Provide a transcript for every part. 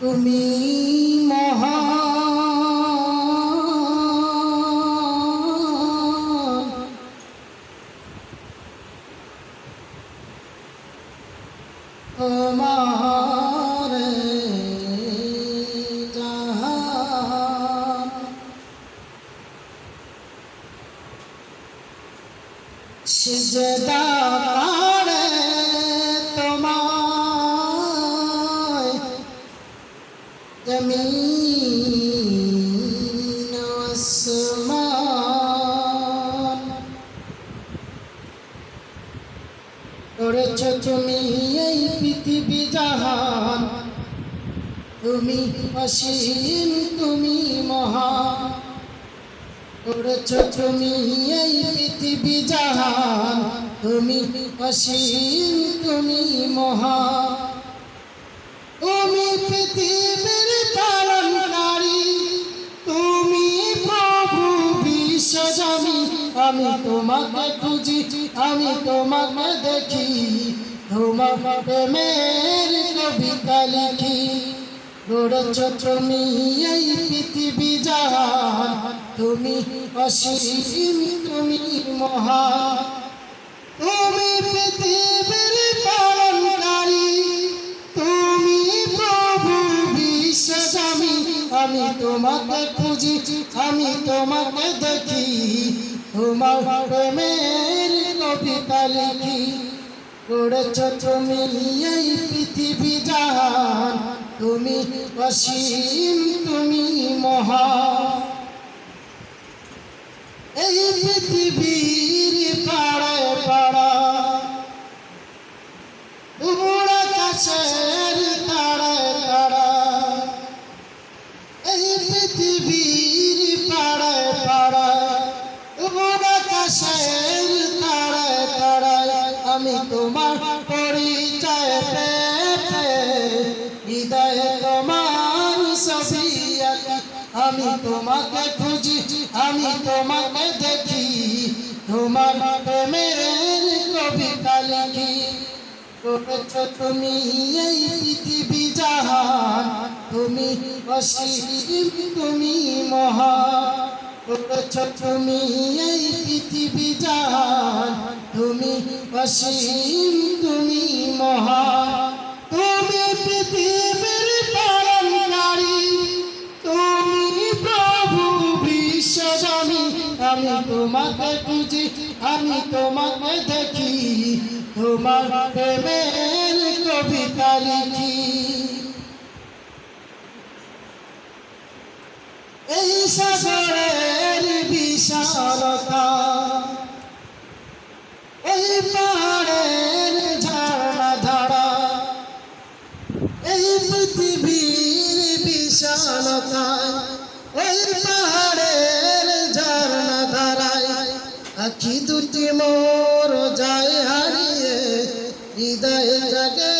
তুমি মহান তোমার সিজদা করেছ তুমি এই পৃথিবী জাহান। তুমি অসীম, তুমি মহান। করেছ তুমি এই পৃথিবী জাহান। তুমি অসীম, তুমি মহান। তুমি পৃথিবীর পালনকারী আমি তোমাকে খুঁজি, আমি তোমাকে দেখি। তোমার প্রেমের কবিতা লিখি। গড়েছ তুমি এই পৃথিবী জাহান, তুমি অসীম, তুমি মহান। তুমি পৃথিবীর পালনকারী, তুমি প্রভু বিশ্বস্বামী আমি তোমাকে খুঁজি, আমি তোমাকে দেখি। তোমার প্রেমের কবিতা লিখি করেছ তুমি এই পৃথিবী জাহান। তুমি অসীম, তুমি মহান। এই পৃথিবীর পাড়ায় পাড়া উড় আকাশের আকাশের তারায় তারায় আমি তোমার পরিচয় হৃদয়ে তোমার আঁকি। আমি তোমাকে খুঁজি, আমি তোমাকে দেখি। তোমার প্রেমের কবিতা লিখি। করেছ তুমি এই পৃথিবী জাহান। তুমি অসীম, তুমি মহান। করেছ তুমি এই পৃথিবী জাহান তুমি অসীম তুমি মহান তুমি পৃথিবীর পালনকারী তুমি প্রভু বিশ্বজামি আমি তোমাকে খুঁজি আমি তোমাকে দেখি তোমার প্রেমের কবিতা লিখি এই সাগরের বিশালতা। এই পাহাড়ের ঝর্ণা ধারা এই পৃথিবীর বিশালতা, এই পাহাড়ের ঝর্ণা ধারায় আখি দুটি মোর যায় হারিয়ে হৃদয়ে জাগে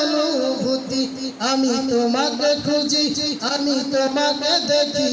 অনুভূতি। আমি তোমাকে খুঁজি, আমি তোমাকে দেখি।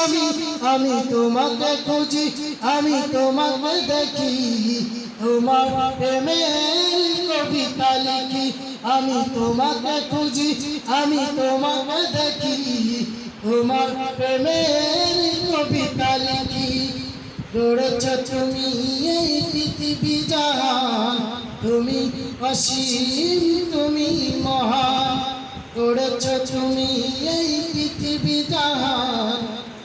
বিশ্বজামি আমি তোমাকে খুঁজি, আমি তোমাকে দেখি। তোমার প্রেমের কবিতা লিখি, আমি তোমাকে খুঁজি, আমি তোমাকে দেখি। তোমার প্রেমের কবিতা লিখি। গড়েছ তুমি এই পৃথিবী জাহান, তুমি অসীম, তুমি মহান। গড়েছ তুমি এই পৃথিবী জাহান